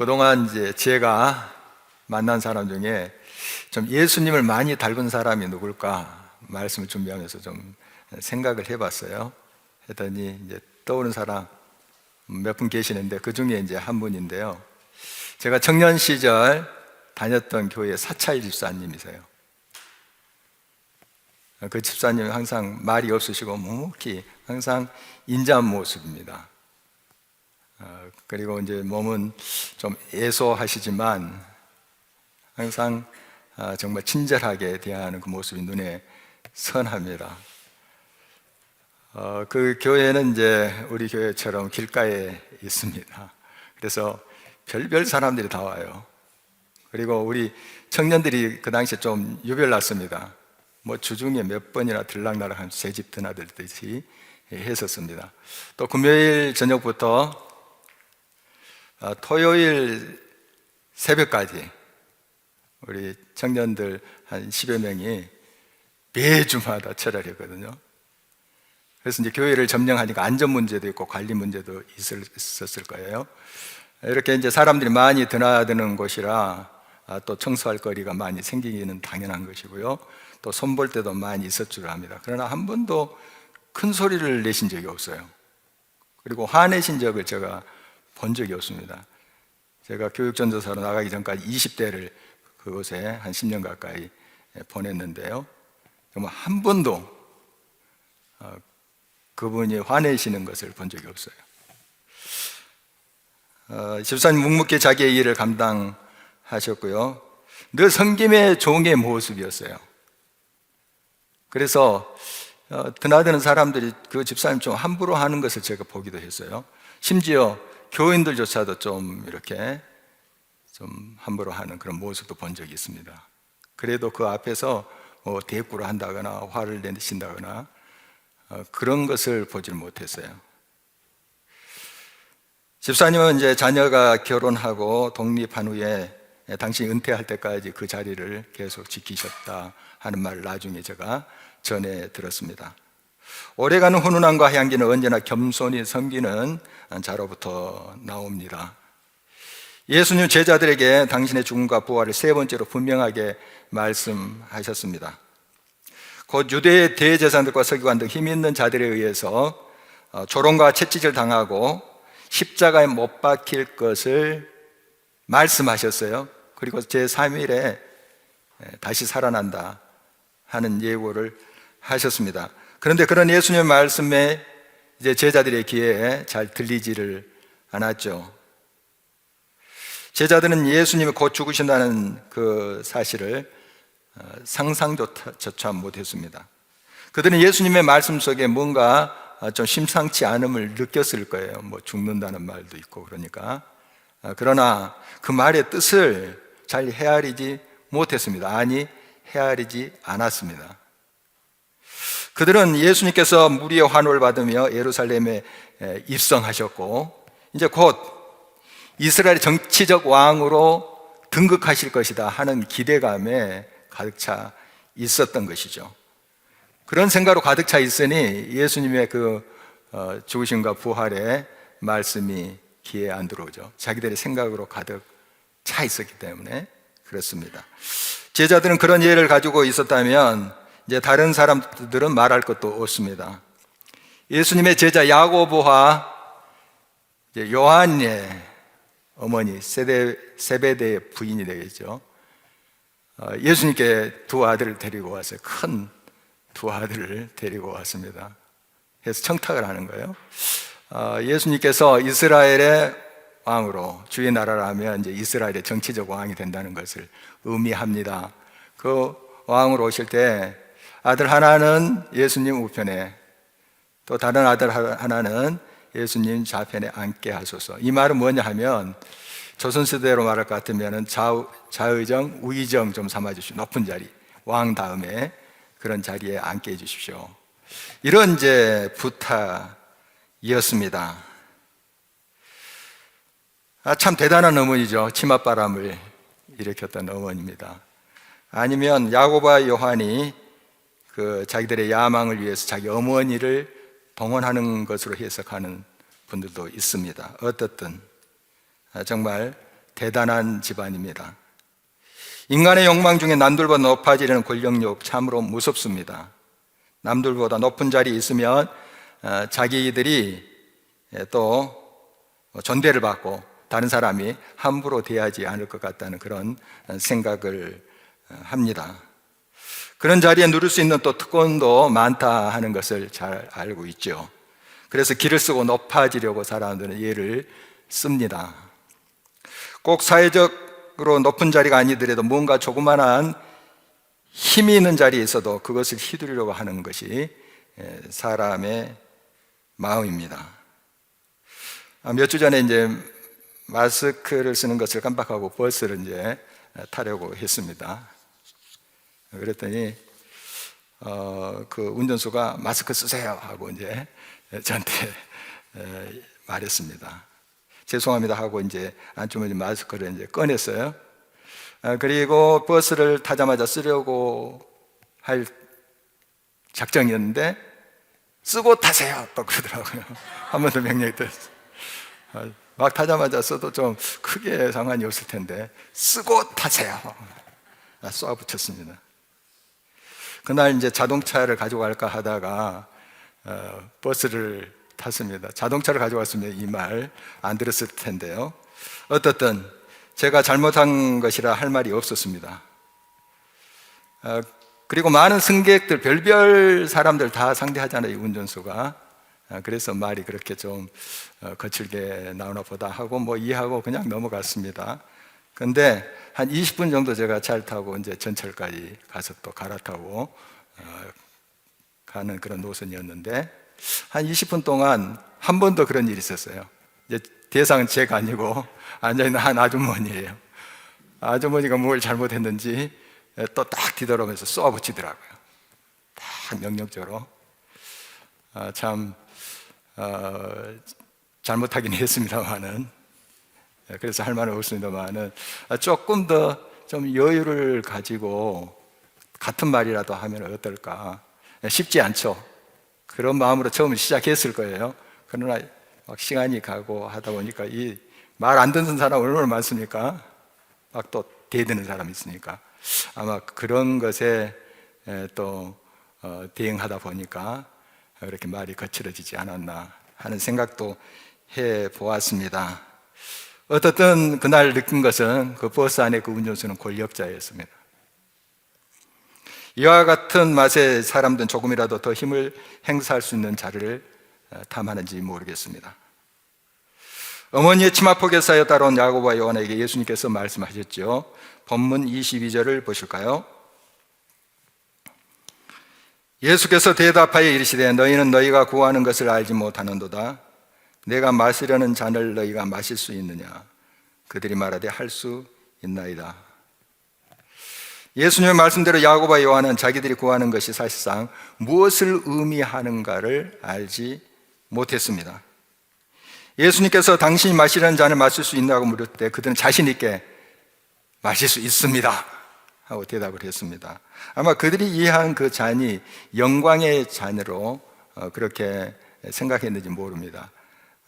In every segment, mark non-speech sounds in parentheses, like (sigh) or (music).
그동안 이제 제가 만난 사람 중에 좀 예수님을 많이 닮은 사람이 누굴까 말씀을 준비하면서 좀 생각을 해봤어요. 했더니 이제 떠오른 사람 몇 분 계시는데 그 중에 이제 한 분인데요. 제가 청년 시절 다녔던 교회 사차일 집사님이세요. 그 집사님이 항상 말이 없으시고 묵묵히 항상 인자한 모습입니다. 어, 그리고 이제 몸은 좀 애소하시지만 항상 아, 정말 친절하게 대하는 그 모습이 눈에 선합니다. 어, 그 교회는 이제 우리 교회처럼 길가에 있습니다. 그래서 별별 사람들이 다 와요. 그리고 우리 청년들이 그 당시에 좀 유별났습니다. 뭐 주중에 몇 번이나 들락날락하면서 새집 드나들듯이 했었습니다. 또 금요일 저녁부터 아, 토요일 새벽까지 우리 청년들 한 10여 명이 매주마다 철야를 했거든요. 그래서 이제 교회를 점령하니까 안전 문제도 있고 관리 문제도 있었을 거예요. 이렇게 이제 사람들이 많이 드나드는 곳이라 아, 또 청소할 거리가 많이 생기기는 당연한 것이고요. 또 손볼 때도 많이 있을 줄 압니다. 그러나 한 번도 큰 소리를 내신 적이 없어요. 그리고 화내신 적을 제가 본 적이 없습니다. 제가 교육전도사로 나가기 전까지 20대를 그곳에 한 10년 가까이 보냈는데요. 정말 한 번도 어, 그분이 화내시는 것을 본 적이 없어요. 어, 집사님 묵묵히 자기의 일을 감당하셨고요. 늘 성김의 종의 모습이었어요. 그래서 어, 드나드는 사람들이 그 집사님 좀 함부로 하는 것을 제가 보기도 했어요. 심지어 교인들조차도 좀 이렇게 좀 함부로 하는 그런 모습도 본 적이 있습니다. 그래도 그 앞에서 뭐 대꾸를 한다거나 화를 내신다거나 어, 그런 것을 보질 못했어요. 집사님은 이제 자녀가 결혼하고 독립한 후에 당신이 은퇴할 때까지 그 자리를 계속 지키셨다 하는 말을 나중에 제가 전해 들었습니다. 오래가는 훈훈함과 향기는 언제나 겸손히 섬기는 자로부터 나옵니다. 예수님 제자들에게 당신의 죽음과 부활을 세 번째로 분명하게 말씀하셨습니다. 곧 유대의 대제사장들과 서기관 등 힘 있는 자들에 의해서 어, 조롱과 채찍을 당하고 십자가에 못 박힐 것을 말씀하셨어요. 그리고 제3일에 다시 살아난다 하는 예고를 하셨습니다. 그런데 그런 예수님의 말씀에 이제 제자들의 귀에 잘 들리지를 않았죠. 제자들은 예수님이 곧 죽으신다는 그 사실을 어, 상상조차 못했습니다. 그들은 예수님의 말씀 속에 뭔가 좀 심상치 않음을 느꼈을 거예요. 뭐 죽는다는 말도 있고 그러니까. 어, 그러나 그 말의 뜻을 잘 헤아리지 못했습니다. 아니, 헤아리지 않았습니다. 그들은 예수님께서 무리의 환호를 받으며 예루살렘에 입성하셨고, 이제 곧 이스라엘의 정치적 왕으로 등극하실 것이다 하는 기대감에 가득 차 있었던 것이죠. 그런 생각으로 가득 차 있으니 예수님의 그 어, 죽으심과 부활의 말씀이 귀에 안 들어오죠. 자기들의 생각으로 가득 차 있었기 때문에 그렇습니다. 제자들은 그런 이해를 가지고 있었다면 이제 다른 사람들은 말할 것도 없습니다. 예수님의 제자 야고보와 요한의 어머니 세대, 세베대의 부인이 되겠죠. 어, 예수님께 두 아들을 데리고 왔어요. 큰두 아들을 데리고 왔습니다. 그래서 청탁을 하는 거예요. 어, 예수님께서 이스라엘의 왕으로 주의 나라라면 이제 이스라엘의 정치적 왕이 된다는 것을 의미합니다. 그 왕으로 오실 때 아들 하나는 예수님 우편에 또 다른 아들 하나는 예수님 좌편에 앉게 하소서. 이 말은 뭐냐 하면 조선시대로 말할 것 같으면 좌, 좌의정, 우의정 좀 삼아주십시오. 높은 자리. 왕 다음에 그런 자리에 앉게 해주십시오. 이런 이제 부탁이었습니다. 아, 참 대단한 어머니죠. 치맛바람을 일으켰던 어머니입니다. 아니면 야고바 요한이 그 자기들의 야망을 위해서 자기 어머니를 동원하는 것으로 해석하는 분들도 있습니다. 어떻든 아, 정말 대단한 집안입니다. 인간의 욕망 중에 남들보다 높아지려는 권력욕 참으로 무섭습니다. 남들보다 높은 자리에 있으면 어, 자기들이 예, 또 존대를 받고 다른 사람이 함부로 대하지 않을 것 같다는 그런 생각을 어, 합니다. 그런 자리에 누릴 수 있는 또 특권도 많다 하는 것을 잘 알고 있죠. 그래서 길을 쓰고 높아지려고 사람들은 예를 씁니다. 꼭 사회적으로 높은 자리가 아니더라도 뭔가 조그만한 힘이 있는 자리에 있어도 그것을 휘두르려고 하는 것이 예, 사람의 마음입니다. 아, 몇주 전에 이제 마스크를 쓰는 것을 깜빡하고 버스를 이제 타려고 했습니다. 그랬더니 어, 그 운전수가 마스크 쓰세요 하고 이제 저한테 에, 말했습니다. 죄송합니다 하고 이제 안주머니 마스크를 이제 꺼냈어요. 아, 그리고 버스를 타자마자 쓰려고 할 작정이었는데 쓰고 타세요 또 그러더라고요. (laughs) 한 번 더 명령이 들었어요. 아, 막 타자마자 써도 좀 크게 상관이 없을 텐데 쓰고 타세요. 아, 쏘아 붙였습니다. 그날 이제 자동차를 가져갈까 하다가 어, 버스를 탔습니다. 자동차를 가져왔으면 이말 안 들었을 텐데요. 어떻든 제가 잘못한 것이라 할 말이 없었습니다. 어, 그리고 많은 승객들, 별별 사람들 다 상대하잖아요, 이 운전수가. 어, 그래서 말이 그렇게 좀 어, 거칠게 나오나 보다 하고 뭐 이해하고 그냥 넘어갔습니다. 근데 한 20분 정도 제가 잘 타고 이제 전철까지 가서 또 갈아타고 어, 가는 그런 노선이었는데 한 20분 동안 한 번도 그런 일이 있었어요. 이제 대상은 제가 아니고 (laughs) 앉아있는 한 아주머니예요. 아주머니가 뭘 잘못했는지 또 딱 뒤돌아오면서 쏘아붙이더라고요. 딱 명령적으로. 아, 참, 어, 잘못하긴 했습니다만은. 그래서 할 말은 없습니다만은 조금 더 좀 여유를 가지고 같은 말이라도 하면 어떨까. 쉽지 않죠. 그런 마음으로 처음 시작했을 거예요. 그러나 막 시간이 가고 하다 보니까 이 말 안 듣는 사람 얼마나 많습니까? 막 또 대드는 사람이 있으니까 아마 그런 것에 또 어, 대응하다 보니까 이렇게 말이 거칠어지지 않았나 하는 생각도 해 보았습니다. 어떻든 그날 느낀 것은 그 버스 안에 그 운전수는 권력자였습니다. 이와 같은 맛의 사람들은 조금이라도 더 힘을 행사할 수 있는 자리를 어, 탐하는지 모르겠습니다. 어머니의 치마폭에 쌓여 따라온 야고보와 요한에게 예수님께서 말씀하셨죠. 본문 22절을 보실까요? 예수께서 대답하여 이르시되 너희는 너희가 구하는 것을 알지 못하는도다. 내가 마시려는 잔을 너희가 마실 수 있느냐? 그들이 말하되 할 수 있나이다. 예수님의 말씀대로 야고보와 요한은 자기들이 구하는 것이 사실상 무엇을 의미하는가를 알지 못했습니다. 예수님께서 당신이 마시려는 잔을 마실 수 있냐고 물을 때 그들은 자신 있게 마실 수 있습니다. 하고 대답을 했습니다. 아마 그들이 이해한 그 잔이 영광의 잔으로 어, 그렇게 생각했는지 모릅니다.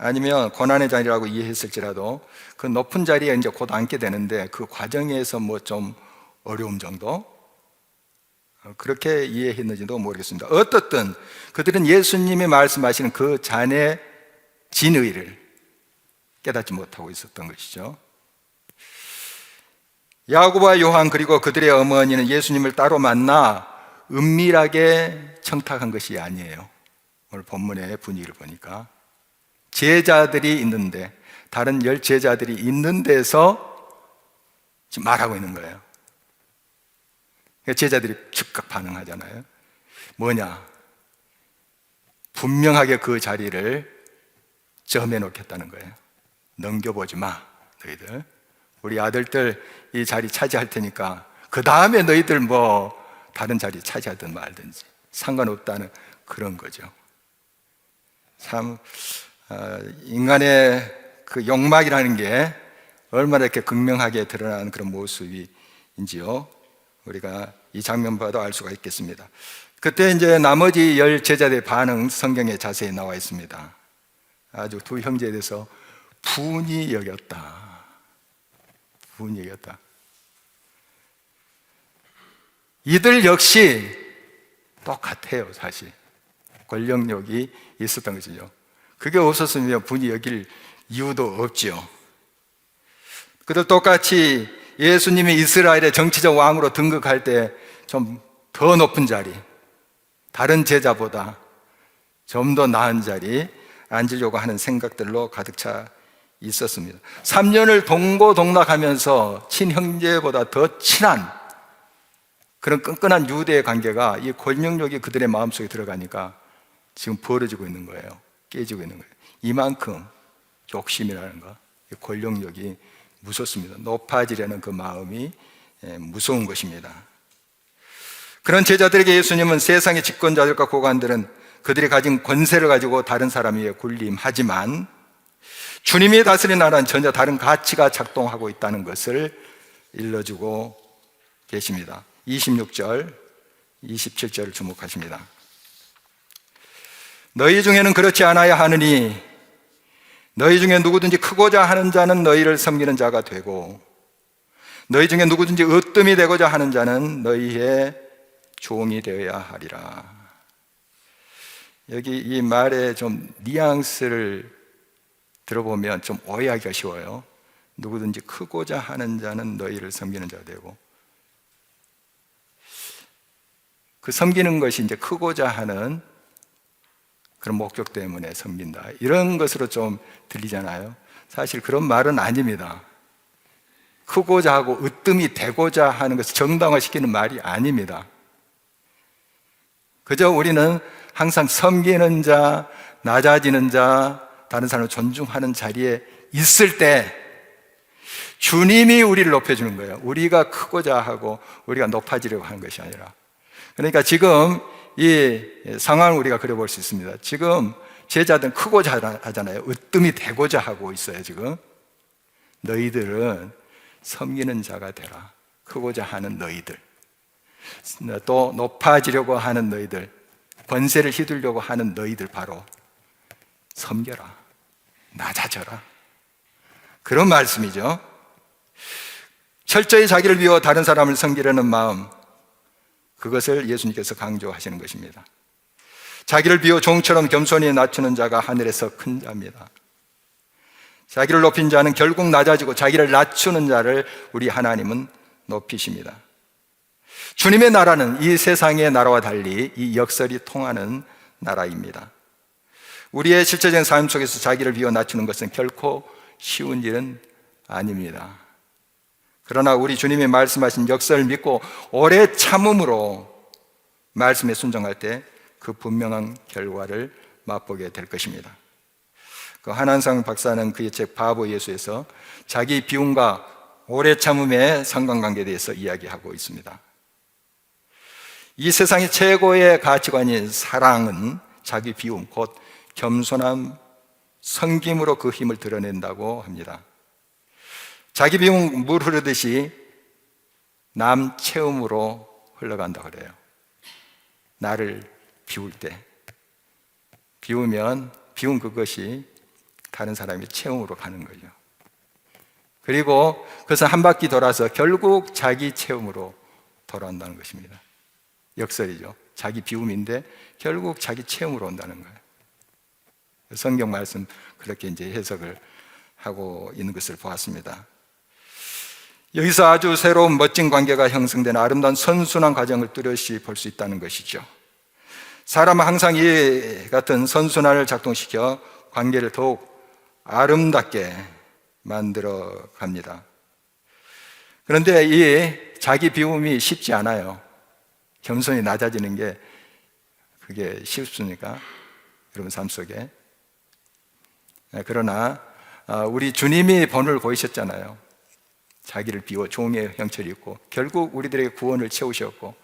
아니면 고난의 잔이라고 이해했을지라도 그 높은 자리에 이제 곧 앉게 되는데 그 과정에서 뭐 좀 어려움 정도 어, 그렇게 이해했는지도 모르겠습니다. 어떻든 그들은 예수님이 말씀하시는 그 잔의 진의를 깨닫지 못하고 있었던 것이죠. 야고보와 요한 그리고 그들의 어머니는 예수님을 따로 만나 은밀하게 청탁한 것이 아니에요. 오늘 본문의 분위기를 보니까 제자들이 있는데 다른 열 제자들이 있는 데서 지금 말하고 있는 거예요. 그러니까 제자들이 즉각 반응하잖아요. 뭐냐? 분명하게 그 자리를 점해 놓겠다는 거예요. 넘겨보지 마, 너희들. 우리 아들들 이 자리 차지할 테니까 그 다음에 너희들 뭐 다른 자리 차지하든 말든지 상관없다는 그런 거죠. 참 어, 인간의 그 욕망이라는 게 얼마나 이렇게 극명하게 드러나는 그런 모습인지요. 우리가 이 장면 봐도 알 수가 있겠습니다. 그때 이제 나머지 열 제자들의 반응 성경에 자세히 나와 있습니다. 아주 두 형제에 대해서 분이 여겼다. 분위기였다. 이들 역시 똑같아요, 사실. 권력력이 있었던 것이죠. 그게 없었으면 분이 여길 이유도 없지요. 그들 똑같이 예수님이 이스라엘의 정치적 왕으로 등극할 때 좀 더 높은 자리, 다른 제자보다 좀 더 나은 자리 앉으려고 하는 생각들로 가득 차 있었습니다. 3년을 동고동락하면서 친형제보다 더 친한 그런 끈끈한 유대의 관계가 이 권력력이 그들의 마음속에 들어가니까 지금 벌어지고 있는 거예요. 깨지고 있는 거예요. 이만큼 욕심이라는 거, 이 권력력이 무섭습니다. 높아지려는 그 마음이 예, 무서운 것입니다. 그런 제자들에게 예수님은 세상의 집권자들과 고관들은 그들이 가진 권세를 가지고 다른 사람 위에 군림하지만 주님이 다스리는 나라는 전혀 다른 가치가 작동하고 있다는 것을 일러주고 계십니다. 26절, 27절을 주목하십니다. 너희 중에는 그렇지 않아야 하느니 너희 중에 누구든지 크고자 하는 자는 너희를 섬기는 자가 되고 너희 중에 누구든지 으뜸이 되고자 하는 자는 너희의 종이 되어야 하리라. 여기 이 말의 좀 뉘앙스를 들어보면 좀 오해하기가 쉬워요. 누구든지 크고자 하는 자는 너희를 섬기는 자가 되고 그 섬기는 것이 이제 크고자 하는 그런 목적 때문에 섬긴다. 이런 것으로 좀 들리잖아요. 사실 그런 말은 아닙니다. 크고자 하고 으뜸이 되고자 하는 것을 정당화시키는 말이 아닙니다. 그저 우리는 항상 섬기는 자, 낮아지는 자, 다른 사람을 존중하는 자리에 있을 때 주님이 우리를 높여주는 거예요. 우리가 크고자 하고 우리가 높아지려고 하는 것이 아니라. 그러니까 지금 이 상황을 우리가 그려볼 수 있습니다. 지금 제자들은 크고자 하잖아요. 으뜸이 되고자 하고 있어요, 지금. 너희들은 섬기는 자가 되라. 크고자 하는 너희들. 또 높아지려고 하는 너희들, 권세를 휘두르려고 하는 너희들 바로 섬겨라. 낮아져라. 그런 말씀이죠. 철저히 자기를 비워 다른 사람을 섬기려는 마음, 그것을 예수님께서 강조하시는 것입니다. 자기를 비워 종처럼 겸손히 낮추는 자가 하늘에서 큰 자입니다. 자기를 높인 자는 결국 낮아지고 자기를 낮추는 자를 우리 하나님은 높이십니다. 주님의 나라는 이 세상의 나라와 달리 이 역설이 통하는 나라입니다. 우리의 실제적인 삶 속에서 자기를 비워 낮추는 것은 결코 쉬운 일은 아닙니다. 그러나 우리 주님이 말씀하신 역설을 믿고 오래 참음으로 말씀에 순종할 때 그 분명한 결과를 맛보게 될 것입니다. 그 한한상 박사는 그의 책 바보 예수에서 자기 비움과 오래 참음의 상관관계에 대해서 이야기하고 있습니다. 이 세상의 최고의 가치관인 사랑은 자기 비움, 곧 겸손함, 성김으로 그 힘을 드러낸다고 합니다. 자기 비움 물 흐르듯이 남 체험으로 흘러간다 그래요. 나를 비울 때 비우면 비운 그것이 다른 사람의 체험으로 가는 거죠. 그리고 그것은 한 바퀴 돌아서 결국 자기 체험으로 돌아온다는 것입니다. 역설이죠. 자기 비움인데 결국 자기 체험으로 온다는 거예요. 성경 말씀 그렇게 이제 해석을 하고 있는 것을 보았습니다. 여기서 아주 새로운 멋진 관계가 형성되는 아름다운 선순환 과정을 뚜렷이 볼 수 있다는 것이죠. 사람은 항상 이 같은 선순환을 작동시켜 관계를 더욱 아름답게 만들어 갑니다. 그런데 이 자기 비움이 쉽지 않아요. 겸손이 낮아지는 게 그게 쉽습니까? 여러분 삶 속에. 네, 그러나 아, 우리 주님이 본을 보이셨잖아요. 자기를 비워 종의 형체를 입고 결국 우리들에게 구원을 채우셨고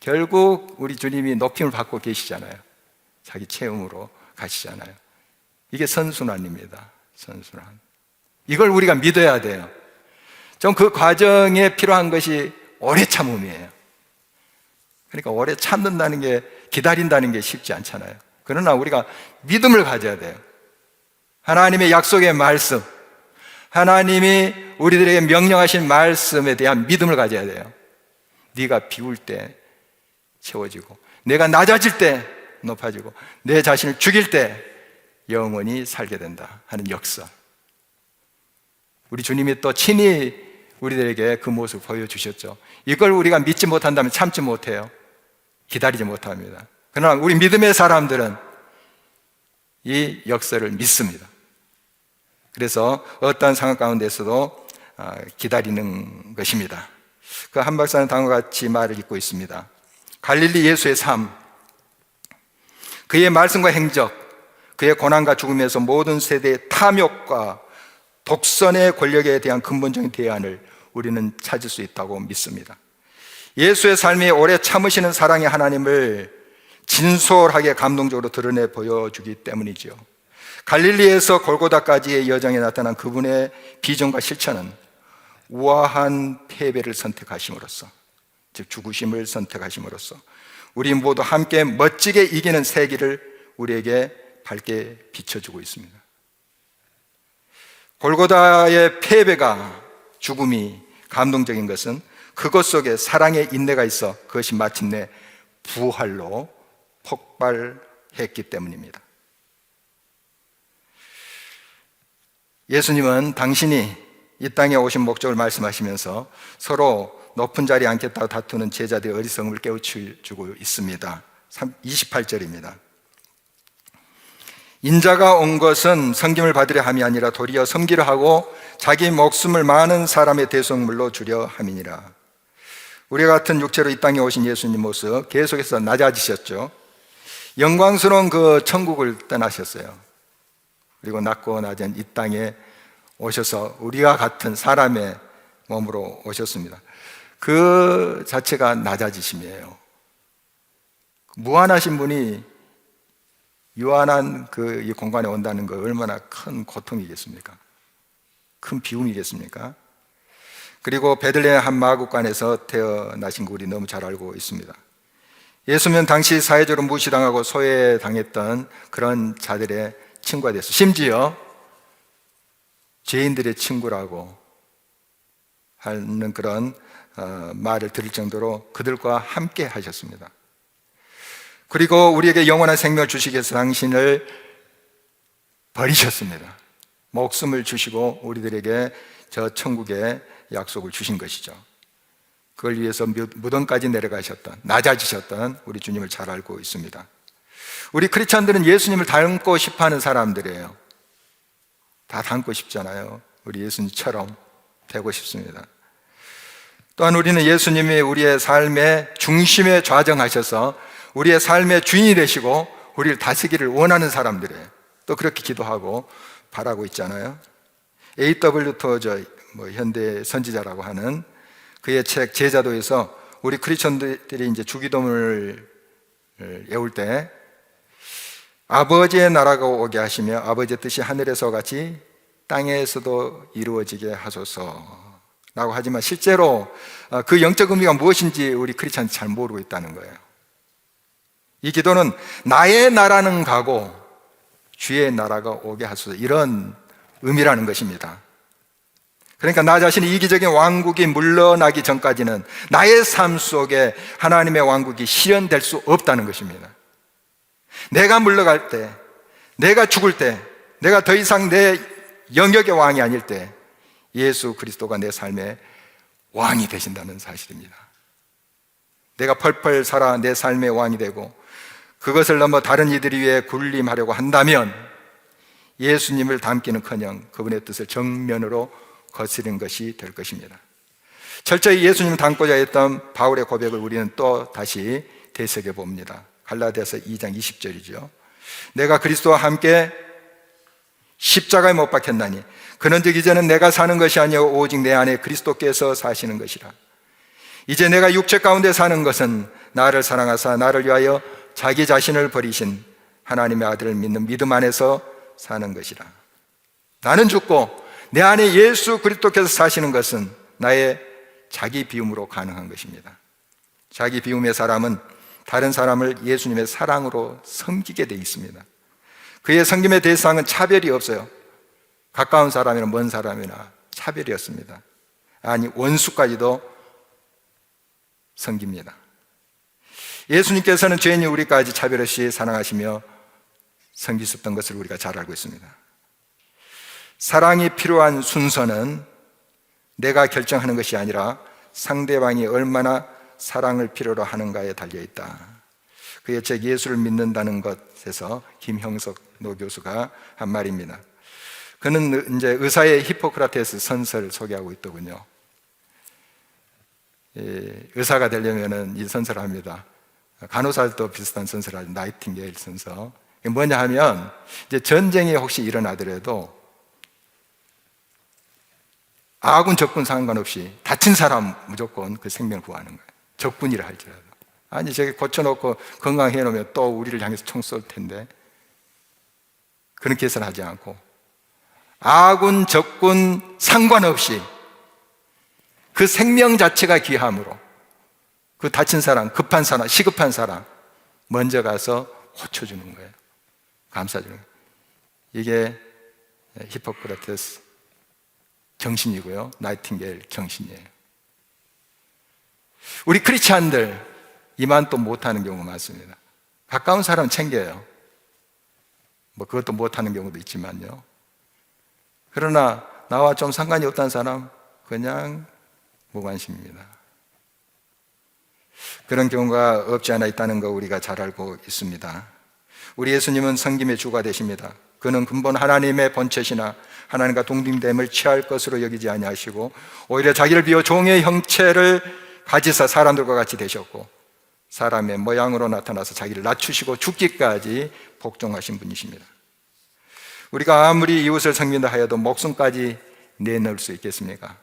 결국 우리 주님이 높임을 받고 계시잖아요. 자기 체험으로 가시잖아요. 이게 선순환입니다. 선순환. 이걸 우리가 믿어야 돼요. 좀 그 과정에 필요한 것이 오래 참음이에요. 그러니까 오래 참는다는 게 기다린다는 게 쉽지 않잖아요. 그러나 우리가 믿음을 가져야 돼요. 하나님의 약속의 말씀, 하나님이 우리들에게 명령하신 말씀에 대한 믿음을 가져야 돼요. 네가 비울 때 채워지고 내가 낮아질 때 높아지고 내 자신을 죽일 때 영원히 살게 된다 하는 역사. 우리 주님이 또 친히 우리들에게 그 모습을 보여주셨죠. 이걸 우리가 믿지 못한다면 참지 못해요. 기다리지 못합니다. 그러나 우리 믿음의 사람들은 이 역사를 믿습니다. 그래서 어떤 상황 가운데서도 아, 기다리는 것입니다. 그 한 박사는 다음과 같이 말을 읽고 있습니다. 갈릴리 예수의 삶, 그의 말씀과 행적, 그의 고난과 죽음에서 모든 세대의 탐욕과 독선의 권력에 대한 근본적인 대안을 우리는 찾을 수 있다고 믿습니다. 예수의 삶이 오래 참으시는 사랑의 하나님을 진솔하게 감동적으로 드러내 보여주기 때문이지요. 갈릴리에서 골고다까지의 여정에 나타난 그분의 비전과 실천은 우아한 패배를 선택하심으로써, 즉 죽으심을 선택하심으로써 우리 모두 함께 멋지게 이기는 세기를 우리에게 밝게 비춰주고 있습니다. 골고다의 패배가 죽음이 감동적인 것은 그것 속에 사랑의 인내가 있어 그것이 마침내 부활로 폭발했기 때문입니다. 예수님은 당신이 이 땅에 오신 목적을 말씀하시면서 서로 높은 자리에 앉겠다고 다투는 제자들의 어리석음을 깨우쳐주고 있습니다. 28절입니다. 인자가 온 것은 섬김을 받으려 함이 아니라 도리어 섬기려 하고 자기 목숨을 많은 사람의 대속물로 주려 함이니라. 우리 같은 육체로 이 땅에 오신 예수님 모습 계속해서 낮아지셨죠. 영광스러운 그 천국을 떠나셨어요. 그리고 낮고 낮은 이 땅에 오셔서 우리와 같은 사람의 몸으로 오셨습니다. 그 자체가 낮아지심이에요. 무한하신 분이 유한한 그 이 공간에 온다는 거 얼마나 큰 고통이겠습니까? 큰 비움이겠습니까? 그리고 베들레헴 한 마국간에서 태어나신 거 우리 너무 잘 알고 있습니다. 예수는 당시 사회적으로 무시당하고 소외당했던 그런 자들의 친구가 됐어. 심지어 죄인들의 친구라고 하는 그런 어, 말을 들을 정도로 그들과 함께 하셨습니다. 그리고 우리에게 영원한 생명을 주시기 위해서 당신을 버리셨습니다. 목숨을 주시고 우리들에게 저 천국의 약속을 주신 것이죠. 그걸 위해서 무덤까지 내려가셨던, 낮아지셨던 우리 주님을 잘 알고 있습니다. 우리 크리스찬들은 예수님을 닮고 싶어 하는 사람들이에요. 다 닮고 싶잖아요. 우리 예수님처럼 되고 싶습니다. 또한 우리는 예수님이 우리의 삶의 중심에 좌정하셔서 우리의 삶의 주인이 되시고 우리를 다스기를 원하는 사람들이에요. 또 그렇게 기도하고 바라고 있잖아요. A.W. 토저 뭐 현대 선지자라고 하는 그의 책 제자도에서 우리 크리스천들이 이제 주기도문을 외울 때 아버지의 나라가 오게 하시며 아버지의 뜻이 하늘에서 같이 땅에서도 이루어지게 하소서. 라고 하지만 실제로 그 영적 의미가 무엇인지 우리 크리스찬이 잘 모르고 있다는 거예요. 이 기도는 나의 나라는 가고 주의 나라가 오게 하소서 이런 의미라는 것입니다. 그러니까 나 자신이 이기적인 왕국이 물러나기 전까지는 나의 삶 속에 하나님의 왕국이 실현될 수 없다는 것입니다. 내가 물러갈 때, 내가 죽을 때, 내가 더 이상 내 영역의 왕이 아닐 때 예수 그리스도가 내 삶의 왕이 되신다는 사실입니다. 내가 펄펄 살아 내 삶의 왕이 되고 그것을 넘어 다른 이들이 위해 군림하려고 한다면 예수님을 닮기는 커녕 그분의 뜻을 정면으로 거스른 것이 될 것입니다. 철저히 예수님을 닮고자 했던 바울의 고백을 우리는 또 다시 되새겨 봅니다. 갈라디아서 2장 20절이죠. 내가 그리스도와 함께 십자가에 못 박혔나니 그런즉 이제는 내가 사는 것이 아니요 오직 내 안에 그리스도께서 사시는 것이라. 이제 내가 육체 가운데 사는 것은 나를 사랑하사 나를 위하여 자기 자신을 버리신 하나님의 아들을 믿는 믿음 안에서 사는 것이라. 나는 죽고 내 안에 예수 그리스도께서 사시는 것은 나의 자기 비움으로 가능한 것입니다. 자기 비움의 사람은 다른 사람을 예수님의 사랑으로 섬기게 돼 있습니다. 그의 섬김의 대상은 차별이 없어요. 가까운 사람이나 먼 사람이나 차별이었습니다. 아니, 원수까지도 섬깁니다. 예수님께서는 죄인이 우리까지 차별 없이 사랑하시며 섬기셨던 것을 우리가 잘 알고 있습니다. 사랑이 필요한 순서는 내가 결정하는 것이 아니라 상대방이 얼마나 사랑을 필요로 하는가에 달려 있다. 그의 책 예수를 믿는다는 것에서 김형석 노 교수가 한 말입니다. 그는 이제 의사의 히포크라테스 선서를 소개하고 있더군요. 예, 의사가 되려면은 이 선서를 합니다. 간호사도 비슷한 선서를 하죠. 나이팅게일 선서. 뭐냐 하면 이제 전쟁이 혹시 일어나더라도 아군 적군 상관없이 다친 사람 무조건 그 생명을 구하는 거예요. 적군이라 할지라도. 아니 저기 고쳐놓고 건강해 놓으면 또 우리를 향해서 총 쏠 텐데 그런 계산을 하지 않고 아군 적군 상관없이 그 생명 자체가 귀함으로 그 다친 사람, 급한 사람, 시급한 사람 먼저 가서 고쳐주는 거예요. 감싸주는 거예요. 이게 히포크라테스 정신이고요. 나이팅게일 정신이에요. 우리 크리스찬들 이만 또 못하는 경우가 많습니다. 가까운 사람 챙겨요. 뭐 그것도 못하는 경우도 있지만요. 그러나 나와 좀 상관이 없다는 사람 그냥 무관심입니다. 그런 경우가 없지 않아 있다는 거 우리가 잘 알고 있습니다. 우리 예수님은 성김의 주가 되십니다. 그는 근본 하나님의 본체시나 하나님과 동등됨을 취할 것으로 여기지 아니하시고 오히려 자기를 비워 종의 형체를 가지사 사람들과 같이 되셨고 사람의 모양으로 나타나서 자기를 낮추시고 죽기까지 복종하신 분이십니다. 우리가 아무리 이웃을 섬긴다 하여도 목숨까지 내놓을 수 있겠습니까?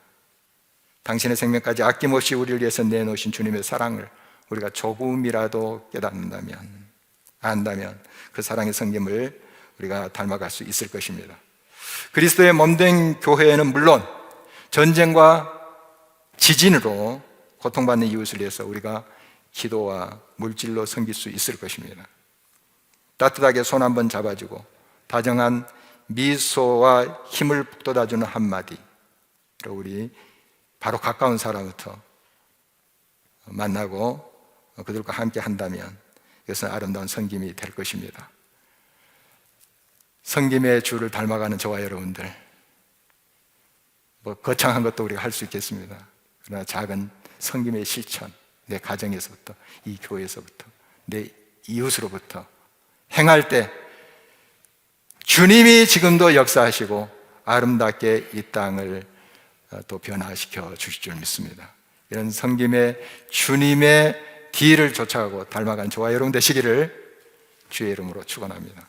당신의 생명까지 아낌없이 우리를 위해서 내놓으신 주님의 사랑을 우리가 조금이라도 깨닫는다면, 안다면 그 사랑의 성김을 우리가 닮아갈 수 있을 것입니다. 그리스도의 몸된 교회에는 물론 전쟁과 지진으로 고통받는 이웃을 위해서 우리가 기도와 물질로 섬길 수 있을 것입니다. 따뜻하게 손 한번 잡아주고 다정한 미소와 힘을 북돋아주는 한마디로 우리 바로 가까운 사람부터 만나고 그들과 함께 한다면 이것은 아름다운 성김이 될 것입니다. 성김의 주를 닮아가는 저와 여러분들, 뭐 거창한 것도 우리가 할 수 있겠습니다. 그러나 작은 성김의 실천, 내 가정에서부터, 이 교회에서부터, 내 이웃으로부터 행할 때 주님이 지금도 역사하시고 아름답게 이 땅을 또 변화시켜 주실 줄 믿습니다. 이런 성김의 주님의 뒤를 쫓아가고 닮아간 저와 여러분 되시기를 주의 이름으로 축원합니다.